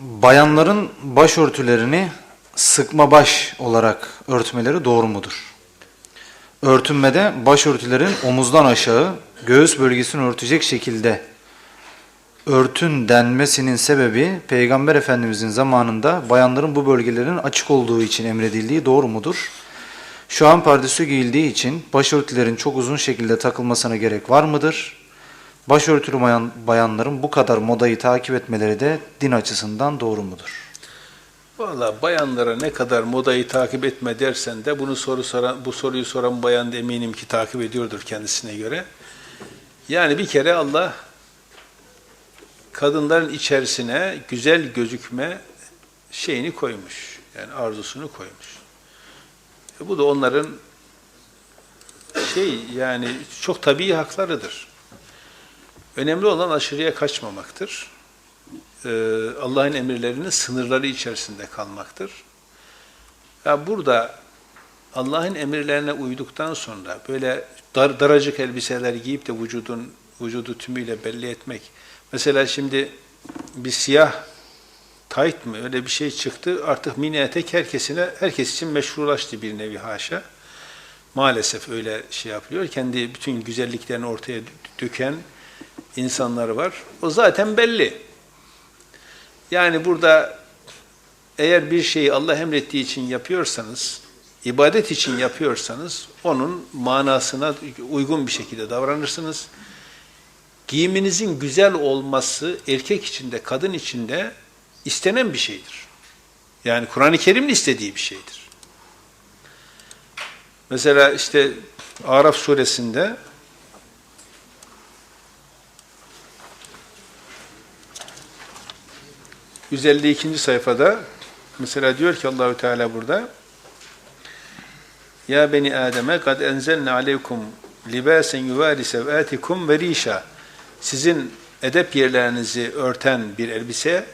bayanların başörtülerini sıkma baş olarak örtmeleri doğru mudur? Örtünmede başörtülerin omuzdan aşağı göğüs bölgesini örtecek şekilde örtün denmesinin sebebi Peygamber Efendimizin zamanında bayanların bu bölgelerin açık olduğu için emredildiği doğru mudur? Şu an pardesü giyildiği için başörtülerin çok uzun şekilde takılmasına gerek var mıdır? Başörtülü bayan, bayanların bu kadar modayı takip etmeleri de din açısından doğru mudur? Valla bayanlara ne kadar modayı takip etme dersen de bunu soru soran, bu soruyu soran bayan da eminim ki takip ediyordur kendisine göre. Yani bir kere Allah kadınların içerisine güzel gözükme şeyini koymuş. Yani arzusunu koymuş. E bu da onların şey yani çok tabii haklarıdır. Önemli olan aşırıya kaçmamaktır. Ee, Allah'ın emirlerinin sınırları içerisinde kalmaktır. Ya burada Allah'ın emirlerine uyduktan sonra böyle dar, daracık elbiseler giyip de vücudun vücudu tümüyle belli etmek. Mesela şimdi bir siyah tayt mı öyle bir şey çıktı. Artık mini etek herkesine herkes için meşrulaştı bir nevi haşa. Maalesef öyle şey yapılıyor. Kendi bütün güzelliklerini ortaya döken insanlar var. O zaten belli. Yani burada eğer bir şeyi Allah emrettiği için yapıyorsanız, ibadet için yapıyorsanız onun manasına uygun bir şekilde davranırsınız. Giyiminizin güzel olması erkek içinde, kadın içinde istenen bir şeydir. Yani Kur'an-ı Kerim'in istediği bir şeydir. Mesela işte Araf suresinde ...152. sayfada... ...mesela diyor ki Allahü Teala burada... Ya beni Adem'e kad enzelne aleykum libasen yuvari sevatikum ve rişa. Sizin edep yerlerinizi örten bir elbise,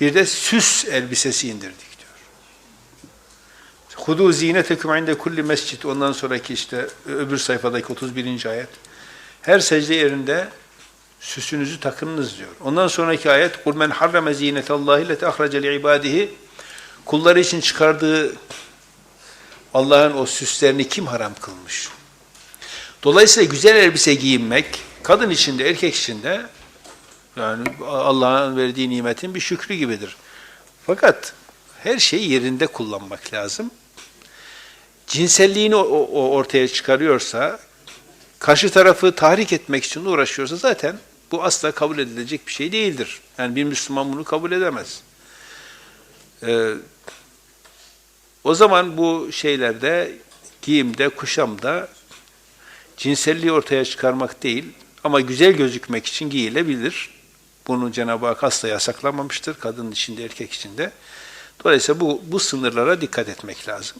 bir de süs elbisesi indirdik diyor. Hudu zinetekum inde kulli mescid. Ondan sonraki işte öbür sayfadaki 31. ayet. Her secde yerinde süsünüzü takınınız diyor. Ondan sonraki ayet kul men harrame zinetallahi leti ahrace li ibadihi kulları için çıkardığı Allah'ın o süslerini kim haram kılmış? Dolayısıyla güzel elbise giyinmek kadın içinde, erkek içinde yani Allah'ın verdiği nimetin bir şükrü gibidir. Fakat her şeyi yerinde kullanmak lazım. Cinselliğini ortaya çıkarıyorsa, karşı tarafı tahrik etmek için uğraşıyorsa zaten bu asla kabul edilecek bir şey değildir. Yani bir Müslüman bunu kabul edemez. Ee, o zaman bu şeylerde, giyimde, kuşamda cinselliği ortaya çıkarmak değil ama güzel gözükmek için giyilebilir. Bunu Cenab-ı Hak asla yasaklamamıştır kadın içinde, erkek içinde. Dolayısıyla bu, bu sınırlara dikkat etmek lazım.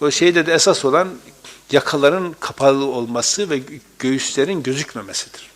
O şeyde de esas olan yakaların kapalı olması ve göğüslerin gözükmemesidir.